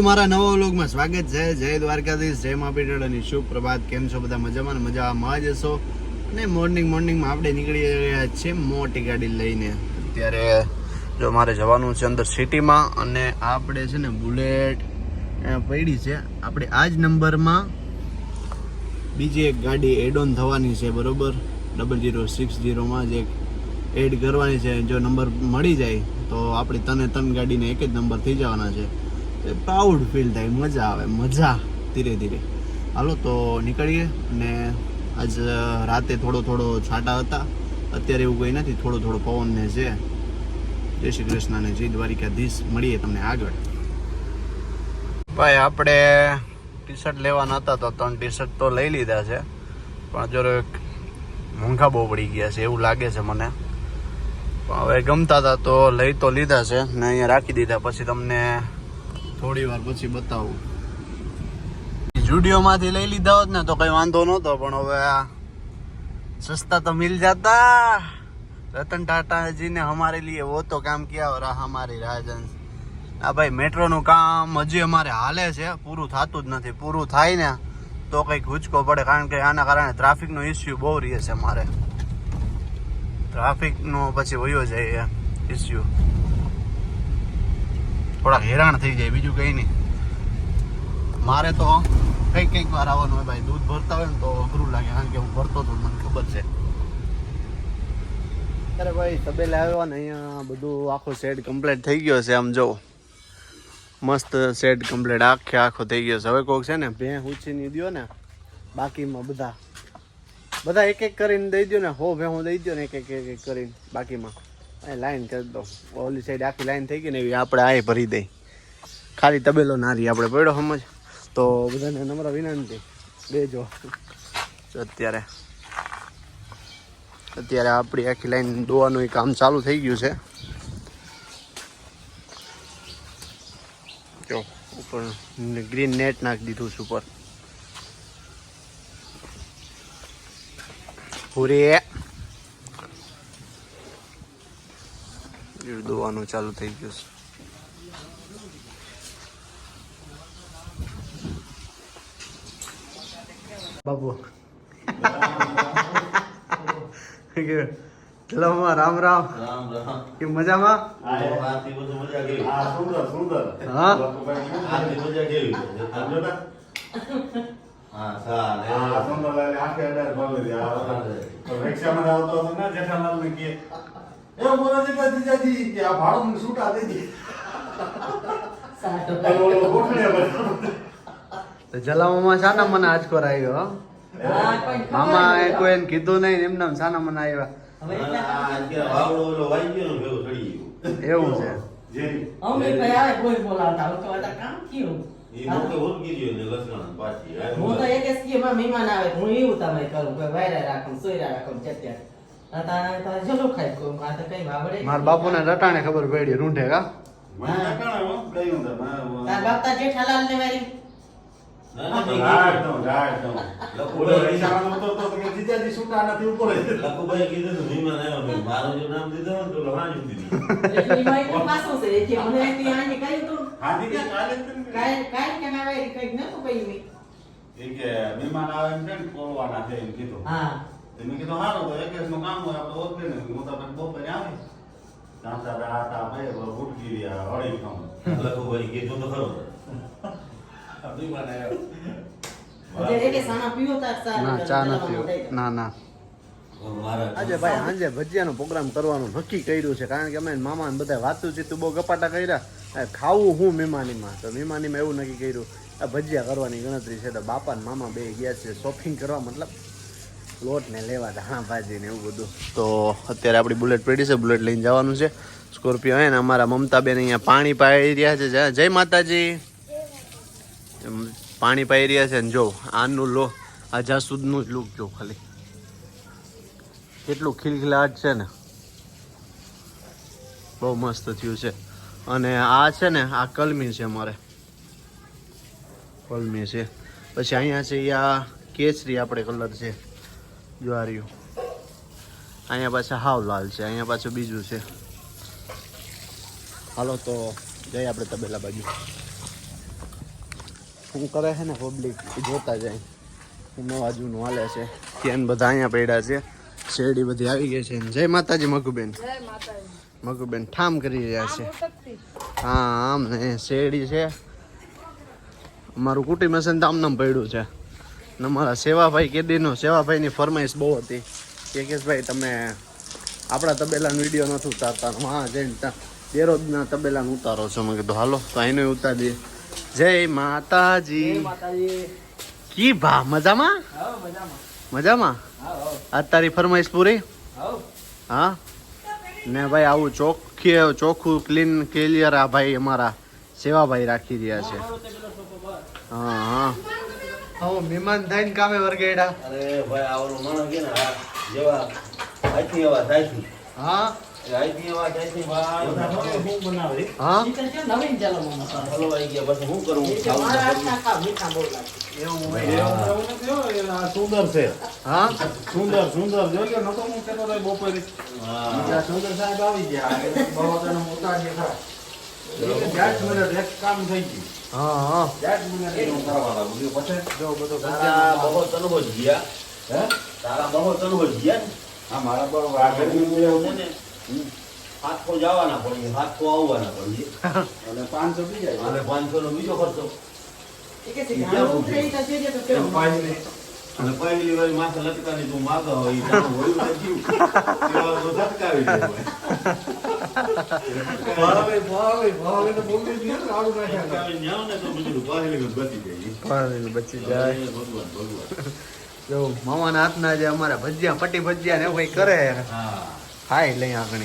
મારા નવા વ્લોગમાં સ્વાગત છે. જય દ્વારકાધીશ, જય મા અને શુભ પ્રભાત. કેમ છો બધા મજામાં ને મજામાં જ હશો? અને મોર્નિંગ મોર્નિંગમાં આપણે નીકળી રહ્યા છીએ મોટી ગાડી લઈને. અત્યારે જો મારે જવાનું છે અંદર સિટીમાં અને આપણે છે ને બુલેટ પડી છે. આપણે આ જ નંબરમાં બીજી એક ગાડી એડ ઓન થવાની છે, બરોબર? ડબલ જીરો સિક્સ જીરોમાં જે એડ કરવાની છે. જો નંબર મળી જાય તો આપણી તને ત્રણ ગાડીને એક જ નંબર થઈ જવાના છે. એ પ્રાઉડ ફીલ થાય, મજા આવે, મજા, ધીરે ધીરે. હાલો, તો નીકળીએ અને આજ રાતે થોડો થોડો છાંટા હતા. અત્યારે એવું કંઈ નથી, થોડો થોડો પવન ને છે. જય શ્રી કૃષ્ણ અને જય દ્વારિકાધીશ. મળીએ તમને આગળ. ભાઈ, આપણે ટી શર્ટ લેવાના હતા તો ત્રણ ટી શર્ટ તો લઈ લીધા છે. પણ જો મોંઘા બહુ પડી ગયા છે, એવું લાગે છે મને. પણ હવે ગમતા હતા તો લઈ તો લીધા છે. ને અહીંયા રાખી દીધા. પછી તમને થોડી વાર પછી બતાવું. જુડિયોમાંથી લઈ લીધા હોત ને તો કઈ વાંધો નહોતો, પણ હવે આ સસ્તા તો મિલ જાતા. રતન ટાટાજીને હમારે લીએ, વો તો કામ ક્યાં રાહ અમારી હમારી, રાજન. આ ભાઈ મેટ્રોનું કામ હજી અમારે હાલે છે, પૂરું થતું જ નથી. પૂરું થાય ને તો કંઈક હુચકો પડે, કારણ કે આના કારણે ટ્રાફિકનો ઇસ્યુ બહુ રહે છે મારે ટ્રાફિકનો પછી વયો જાય ઇસ્યુ થોડાક હેરાન થઈ જાય, બીજું કંઈ નહીં. મારે તો કંઈક કંઈક વાર આવવાનું હોય ભાઈ, દૂધ ભરતા હોય ને તો અઘરું લાગે, કારણ કે હું ભરતો હતો મને ખબર છે. અરે ભાઈ, તબેલે આવ્યો ને અહીંયા બધું આખો સેટ કમ્પ્લીટ થઈ ગયો છે, આમ જો. મસ્ત સેટ કમ્પ્લીટ આખે આખો થઈ ગયો છે. હવે કોક છે ને, ભે ઉછીની દો ને, બાકીમાં બધા. બધા એક એક કરીને દઈ દો ને, હો, ભે હું દઈ દો ને એક એક એક કરીને બાકીમાં. લાઈન કરી દો. ઓલી સાઈડ આખી લાઈન થઈ ગઈ ને એવી આપણે આ ભરી દઈ. ખાલી તબેલો નારી આપણે પડ્યો સમજ. તો બધાને નમ્ર વિનંતી. દેજો અત્યારે અત્યારે આપણી આખી લાઈન દોવાનું કામ ચાલુ થઈ ગયું છે. જો, ઉપર ગ્રીન નેટ નાખી દીધું છે ઉપર. પૂરી દોવાનું ચાલુ થઈ ગયું છે. બાબુ. હેલો રામ રામ. રામ રામ. કે મજામાં? આરતી બધું મજા કેવી હા સુંદર સુંદર. હા? આરતી મજા કેવી હા સાલે હા સુંદર. લાગે આંખે અડાર ભરી દે આ તો રિક્ષામાં આવતો હતો ને જેઠાલાલ ને કે એ મને જેઠા જીજાજી કે આ ભાડું છૂટા દઈ દે. અને ઓલો ગોઠણે બધો. તો જલાવામાં શાના મને આજકોર આવ્યો હો? મામા એ કોઈને કીધું નહીં એમને એમ શાના મને આવ્યા. આજે વાવડો ઓલો વાઈ ગયો ને ભેગો ચડી ગયો. એવું છે. કોઈ હું તો આ કામ કયું? એ મોટો ઓળખી ગયો ને લસણ પાછી. હું તો એક મહેમાન આવે હું એવું તમે કરું વાયરા રાખું સોયરા રાખું ચત્યા હતા બાપુ ને ખાઈ કહું આ તો કઈ વાવડે મારા. બાપુને રટાણે ખબર પડી રૂંઢે કા મહેમાન મારું આવે એમ છે ને ખોલવાના છે એમ કીધું. મેં કીધું હારું તો એક નું કામ હોય આપણે ઓળખે ને હું તો પછી બપોરે આવે ચાંચા રાતા ભાઈ ઉઠકી રહ્યા હળી ખાઉં લખુભાઈ કીધું તો ખરું મહેમાન આવ્યો એટલે એ કે સાના પીવો તાર સારું ના ચાલ, ચા ચાલ, નથી આમાં દઈ દો. ના ના મારા આજે ભાઈ સાંજે ભજીયાનો પ્રોગ્રામ કરવાનું નક્કી કર્યું છે કારણ કે અમે મામા બધા વાતું ચીતું બહુ ગપાટા કર્યા ખાવું હું મહેમાનીમાં તો મહેમાનીમાં એવું નક્કી કર્યું આ ભજીયા કરવાની ગણતરી છે તો બાપા ને મામા બે ગયા છે શોપિંગ કરવા મતલબ લોટ ને લેવા ધાણા ભાજી ને એવું બધું. તો અત્યારે આપણી બુલેટ પડી છે, બુલેટ લઈને જવાનું છે. સ્કોર્પિયો હે ને, અમારા મમતાબેન અહીંયા પાણી પાઈ રહ્યા છે. જય- માતાજી. પાણી પાઈ રહ્યા છે ને જો, આનું લો. આ જાસૂદનું જ લુક જો ખાલી. કેટલું ખિલખિલાટ છે ને. બહુ મસ્ત થયું છે. અને આ છે ને, આ કલમી છે અમારે. કલમી છે. પછી અહીંયા છે આ કેસરી આપણે કલર છે. જો આ રહ્યું અહીંયા પાછા હાવ લાલ છે અહીંયા પાછું બીજું છે. હાલો તો જઈએ આપણે તબેલા બાજુ. શું કરે છે ને પબ્લિક જોતા જાય. નવા જૂનું હાલે છે. ત્યાં બધા અહીંયા પડ્યા છે. શેરડી બધી આવી ગઈ છે. જય માતાજી મગુબેન. મગુબેન ઠામ કરી રહ્યા છે. હા આમ ને શેરડી છે. અમારું કુટુંબ હશે ને તો આમ નામ પડ્યું છે. ને અમારા સેવાભાઈ કેદીનો સેવાભાઈની ફરમાઈશ બહુ હતી. કે કેશભાઈ તમે આપણા તબેલાનો વીડિયો નથી ઉતારતા. હા જઈને ત્યાં દેરોજના તબેલાનું ઉતારો છો. મેં કીધું હાલો તો અહીંનો ઉતારી દઈએ જય માતાજી. કી ભા મજામાં? મજામાં. આજ તારી ફરમાઈશ પૂરી? હા? ને ભાઈ આવું ચોખ્ખી ચોખ્ખું ક્લીન ક્લિયર આ ભાઈ અમારા સેવાભાઈ રાખી રહ્યા છે. હા હા. હા મહેમાન થઈને કામે વર્ગેડા અરે ભાઈ આવરો માણસ કે ને આ જેવા આથી એવા થાય છે. હા? આથી એવા થાય છે ભાઈ. હું બનાવે. નવીન જલમો ગયા પછી હું કરું? એ છે મારા હાથના ખાવ મીઠા બહુ એવું એવું હોય. એવું નથી હો, એ આ સુંદર છે. હા? સુંદર સુંદર. જોઈ નતો હું કેતો તો બપોરે હા. સુંદર સાહેબ આવી ગયા. બહુ તને મિનિટ એક કામ થઈ ગયું. હા હાથો જવાના પડીએ હાથો આવવાના પડીએ અને પાંચસો બીજા અને પાંચસો નો બીજો ખર્ચો અને પહેલી વાર માથે તું માગો હોય લટકાવી દે ભાવે ભાવે ભાવે તો બોલવી જ નહીં આવું નાખ્યા લટકાવી જાવ ને તો બીજું પહેલી વખત બચી જાય જો મામાના હાથના જે અમારા ભજીયા, પટી ભજીયા ને એવું કઈ કરે. હાય, લઈ આગળ